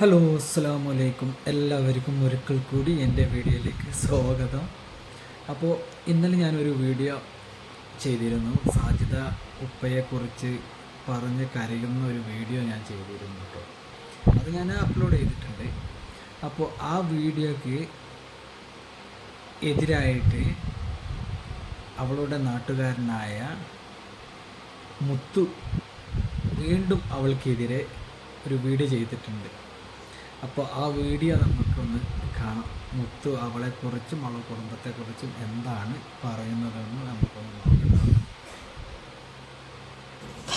Hello അസ്സാം വലൈക്കും എല്ലാവർക്കും ഒരിക്കൽ കൂടി എന്റെ വീഡിയോയിലേക്ക് സ്വാഗതം. അപ്പോൾ ഇന്നലെ ഞാനൊരു വീഡിയോ ചെയ്തിരുന്നു. സാധ്യത ഉപ്പയെക്കുറിച്ച് പറഞ്ഞ് കരയുന്ന ഒരു വീഡിയോ ഞാൻ ചെയ്തിരുന്നു കേട്ടോ. അത് ഞാൻ അപ്ലോഡ് ചെയ്തിട്ടുണ്ട്. അപ്പോൾ ആ വീഡിയോക്ക് എതിരായിട്ട് അവളുടെ നാട്ടുകാരനായ മുത്തു വീണ്ടും അവൾക്കെതിരെ ഒരു വീഡിയോ ചെയ്തിട്ടുണ്ട്. അപ്പോൾ ആ വീഡിയോ നമുക്കൊന്ന് കാണാം. മുത്തു അവളെക്കുറിച്ചും അവളുടെ കുടുംബത്തെക്കുറിച്ചും എന്താണ് പറയുന്നതെന്ന് നമുക്കൊന്ന്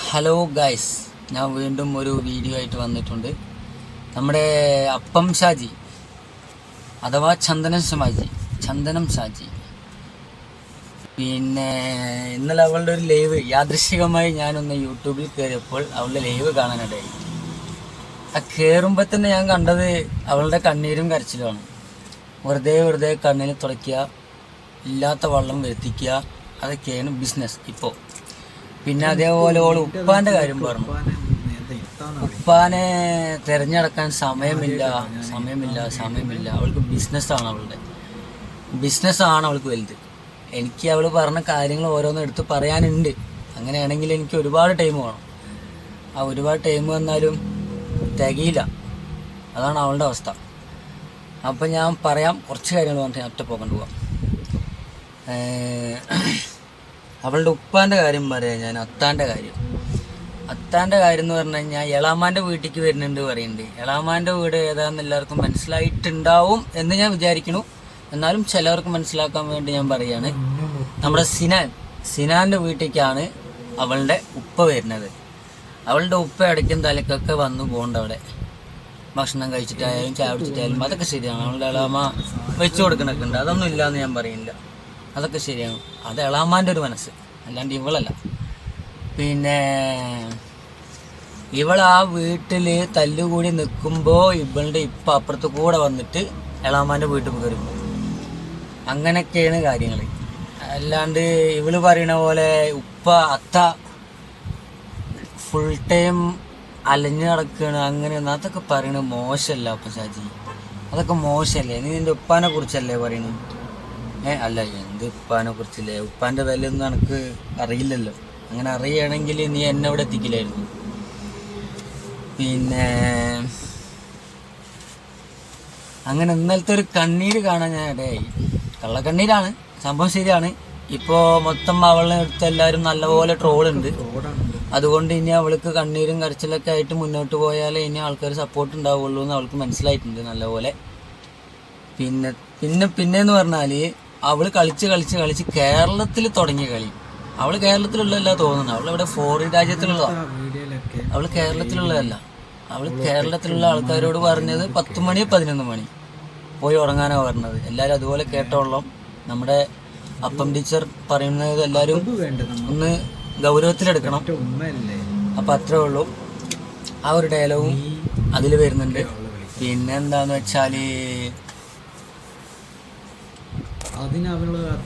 ഹലോ ഗൈസ് ഞാൻ വീണ്ടും ഒരു വീഡിയോ ആയിട്ട് വന്നിട്ടുണ്ട്. നമ്മുടെ അപ്പം ഷാജി അഥവാ ചന്ദനം ഷാജി ചന്ദനം ഷാജി. പിന്നെ ഇന്നലെ അവളുടെ ഒരു ലൈവ് യാദൃശികമായി ഞാനൊന്ന് യൂട്യൂബിൽ കയറിയപ്പോൾ അവളുടെ ലൈവ് കാണാനിടയായി. ആ തന്നെ ഞാൻ കണ്ടത് അവളുടെ കണ്ണീരും കരച്ചിലുമാണ്. വെറുതെ വെറുതെ കണ്ണിന് തുടയ്ക്കുക ഇല്ലാത്ത വെള്ളം വരുത്തിക്കുക അതൊക്കെയാണ് ബിസിനസ് ഇപ്പോൾ പിന്നെ അതേപോലെ ഓൾ ഉപ്പാന്റെ കാര്യം പറഞ്ഞു. ഉപ്പാനെ തിരഞ്ഞെടുക്കാൻ സമയമില്ല സമയമില്ല സമയമില്ല. അവൾക്ക് ബിസിനസ്സാണ് അവളുടെ. ബിസിനസ്സാണ് അവൾക്ക് വലുത്. എനിക്ക് അവൾ പറഞ്ഞ കാര്യങ്ങൾ ഓരോന്നും എടുത്ത് പറയാനുണ്ട്. അങ്ങനെയാണെങ്കിൽ എനിക്ക് ഒരുപാട് ടൈം വേണം. ആ ഒരുപാട് ടൈം വന്നാലും തികയില്ല. അതാണ് അവളുടെ അവസ്ഥ. അപ്പം ഞാൻ പറയാം കുറച്ച് കാര്യങ്ങൾ പറഞ്ഞിട്ട് ഒറ്റ പോകണ്ട പോവാം. അവളുടെ ഉപ്പാന്റെ കാര്യം പറയാം ഞാൻ അത്താന്റെ കാര്യം. അത്താന്റെ കാര്യം എന്ന് പറഞ്ഞു കഴിഞ്ഞാൽ എളാമാന്റെ വീട്ടിലേക്ക് വരുന്നുണ്ട് പറയുന്നുണ്ട്. എളാമാന്റെ വീട് ഏതാണെന്ന് എല്ലാവർക്കും മനസ്സിലായിട്ടുണ്ടാവും എന്ന് ഞാൻ വിചാരിക്കുന്നു. എന്നാലും ചിലവർക്ക് മനസ്സിലാക്കാൻ വേണ്ടി ഞാൻ പറയാണ്. നമ്മുടെ സിനാൻ സിനാന്റെ വീട്ടിലേക്കാണ് അവളുടെ ഉപ്പ വരുന്നത്. അവളുടെ ഉപ്പ ഇടയ്ക്കും തലക്കൊക്കെ വന്നു പോകണ്ട അവിടെ. ഭക്ഷണം കഴിച്ചിട്ടായാലും ചായ കുടിച്ചിട്ടായാലും അതൊക്കെ ശരിയാണ്. അവളുടെ എളാമ വെച്ചു കൊടുക്കണൊക്കെ ഉണ്ട്. അതൊന്നും ഇല്ലയെന്ന് ഞാൻ പറയുന്നില്ല. അതൊക്കെ ശരിയാണ്. അത് എളാമാന്റെ ഒരു മനസ്സ്. അല്ലാണ്ട് ഇവളല്ല. പിന്നെ ഇവൾ ആ വീട്ടിൽ തല്ലുകൂടി നിൽക്കുമ്പോൾ ഇവളുടെ ഇപ്പം അപ്പുറത്ത് കൂടെ വന്നിട്ട് എളാമാന്റെ വീട്ടിൽ കയറി. അങ്ങനെയൊക്കെയാണ് കാര്യങ്ങൾ അല്ലാണ്ട് ഇവൾ പറയണ പോലെ ഉപ്പ അത്ത ഫുൾ ടൈം അലഞ്ഞു നടക്കുകയാണ് അങ്ങനെ അതൊക്കെ പറയണത് മോശമല്ല അപ്പൊ ഷാജി അതൊക്കെ മോശമല്ലേ? നീ നിന്റെ ഉപ്പാനെ കുറിച്ചല്ലേ പറയണു? ഏ അല്ല എന്ത് ഉപ്പാനെ കുറിച്ചല്ലേ? ഉപ്പാന്റെ വില ഒന്നും എനിക്ക് അറിയില്ലല്ലോ. അങ്ങനെ അറിയുകയാണെങ്കിൽ നീ എന്നെ ഇവിടെ എത്തിക്കില്ലായിരുന്നു. പിന്നെ അങ്ങനെ ഇന്നലത്തെ ഒരു കണ്ണീര് കാണാൻ ഞാൻ ഇടയായി. കള്ളക്കണ്ണീരാണ് സംഭവം ശരിയാണ്. ഇപ്പോൾ മൊത്തം അവളെ എടുത്ത് എല്ലാവരും നല്ലപോലെ ട്രോളുണ്ട്. റോഡാണുണ്ട് അതുകൊണ്ട് ഇനി അവൾക്ക് കണ്ണീരും കരച്ചിലൊക്കെ ആയിട്ട് മുന്നോട്ട് പോയാലേ ഇനി ആൾക്കാർ സപ്പോർട്ട് ഉണ്ടാവുള്ളൂ എന്ന് അവൾക്ക് മനസ്സിലായിട്ടുണ്ട് നല്ലപോലെ. പിന്നെ പിന്നെ പിന്നെ എന്ന് പറഞ്ഞാൽ അവൾ കളിച്ച് കളിച്ച് കളിച്ച് കേരളത്തിൽ തുടങ്ങിയ കളി. അവൾ കേരളത്തിലുള്ളതല്ല തോന്നുന്നു. അവൾ ഇവിടെ ഫോറിൻ രാജ്യത്തിലുള്ളതാണ് അവൾ കേരളത്തിലുള്ളതല്ല. അവൾ കേരളത്തിലുള്ള ആൾക്കാരോട് പറഞ്ഞത് പത്ത് മണി പതിനൊന്ന് മണി. പോയി ഉറങ്ങാനാ പറഞ്ഞത്. എല്ലാരും അതുപോലെ കേട്ടോളാം. നമ്മുടെ അപ്പം ടീച്ചർ പറയുന്നത് എല്ലാരും ഒന്ന് ഗൗരവത്തിലെടുക്കണം. അപ്പൊ അത്രേ ഉള്ളൂ. ആ ഒരു ഡയലോഗും അതിൽ വരുന്നുണ്ട്. പിന്നെ എന്താന്ന്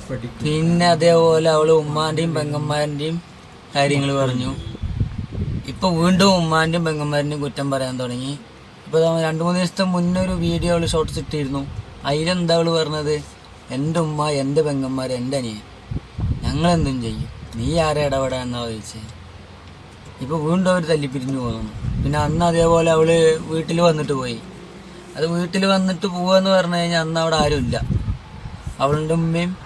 പഠിക്കും. പിന്നെ അതേപോലെ അവൾ ഉമ്മാന്റെയും പെങ്ങന്മാരുടെയും കാര്യങ്ങൾ പറഞ്ഞു. ഇപ്പൊ വീണ്ടും ഉമ്മാന്റെയും പെങ്ങന്മാരുടെയും കുറ്റം പറയാൻ തുടങ്ങി. ഇപ്പൊ രണ്ടു മൂന്ന് ദിവസത്തെ മുന്നേ ഒരു വീഡിയോ അവൾ ഷോർട്ട്സ് ഇട്ടിരുന്നു. അതിലെന്താ അവൾ പറഞ്ഞത്? എന്റെ ഉമ്മ എന്റെ പെങ്ങന്മാർ എന്റെ അനിയൻ. ഞങ്ങൾ എന്തും ചെയ്യും. നീ ആരെ ഇടപെടാന്നാ ചോദിച്ചേ? ഇപ്പൊ വീണ്ടും അവർ തല്ലിപ്പിരിഞ്ഞു പോകുന്നു. പിന്നെ അന്ന് അതേപോലെ അവൾ വീട്ടിൽ വന്നിട്ട് പോയി. അത് വീട്ടിൽ വന്നിട്ട് പോവാന്ന് പറഞ്ഞു കഴിഞ്ഞാൽ അന്ന് അവിടെ ആരുമില്ല അവളുടെ ഉമ്മയും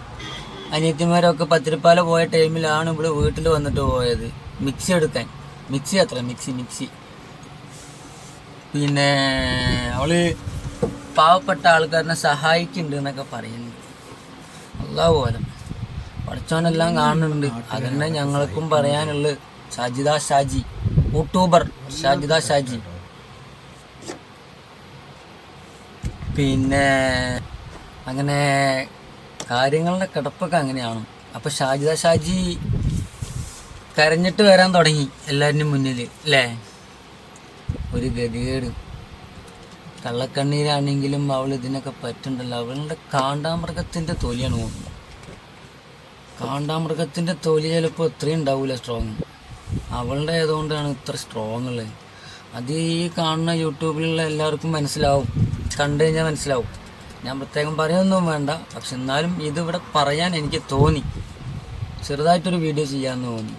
അനിയത്തിമാരൊക്കെ പത്തിരിപ്പാല പോയ ടൈമിലാണ് ഇവിടെ വീട്ടിൽ വന്നിട്ട് പോയത്. മിക്സി എടുക്കാൻ. മിക്സി അത്ര മിക്സി മിക്സി. പിന്നെ അവൾ പാവപ്പെട്ട ആൾക്കാരനെ സഹായിക്കുന്നുണ്ട് എന്നൊക്കെ പറയുന്നു. അല്ലാ പോലെ പഠിച്ചവനെല്ലാം കാണുന്നുണ്ട്. അതന്നെ ഞങ്ങൾക്കും പറയാനുള്ള ഷാജിദ ഷാജി. യൂട്യൂബർ ഷാജിദ ഷാജി. പിന്നെ അങ്ങനെ കാര്യങ്ങളുടെ കിടപ്പൊക്കെ അങ്ങനെയാണ്. അപ്പൊ ഷാജിദ ഷാജി കരഞ്ഞിട്ട് വരാൻ തുടങ്ങി എല്ലാവരുടെയും മുന്നിൽ അല്ലേ? ഒരു ഗതികേട്. കള്ളക്കണ്ണീരാണെങ്കിലും അവൾ ഇതിനൊക്കെ പറ്റുണ്ടല്ലോ അവളുടെ കാണ്ടാമൃഗത്തിന്റെ തൊലിയാണ് പോകുന്നത് കാണ്ടാമൃഗത്തിന്റെ തൊലി ചിലപ്പോൾ ഇത്രയും ഉണ്ടാവൂല സ്ട്രോങ് അവളുടെ ആയതുകൊണ്ടാണ് ഇത്ര സ്ട്രോങ് ഉള്ളത്. അത് ഈ കാണുന്ന യൂട്യൂബിലുള്ള എല്ലാവർക്കും മനസ്സിലാവും. കണ്ടു കഴിഞ്ഞാൽ മനസ്സിലാവും. ഞാൻ പ്രത്യേകം പറയൊന്നും വേണ്ട. പക്ഷെ എന്നാലും ഇതിവിടെ പറയാൻ എനിക്ക് തോന്നി. ചെറുതായിട്ടൊരു വീഡിയോ ചെയ്യാമെന്ന് തോന്നി.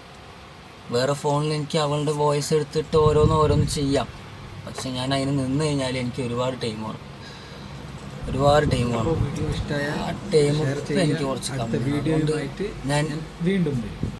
വേറെ ഫോണിൽ എനിക്ക് അവളുടെ വോയിസ് എടുത്തിട്ട് ഓരോന്ന് ഓരോന്ന് ചെയ്യാം. പക്ഷെ ഞാൻ അതിന് നിന്ന് കഴിഞ്ഞാൽ എനിക്ക് ഒരുപാട് ടൈം വേണം ഒരുപാട് ടൈം വേണം വീഡിയോ ഇഷ്ടമായ ആ ടൈം എനിക്ക് കുറച്ച് ഞാൻ വീണ്ടും വരും.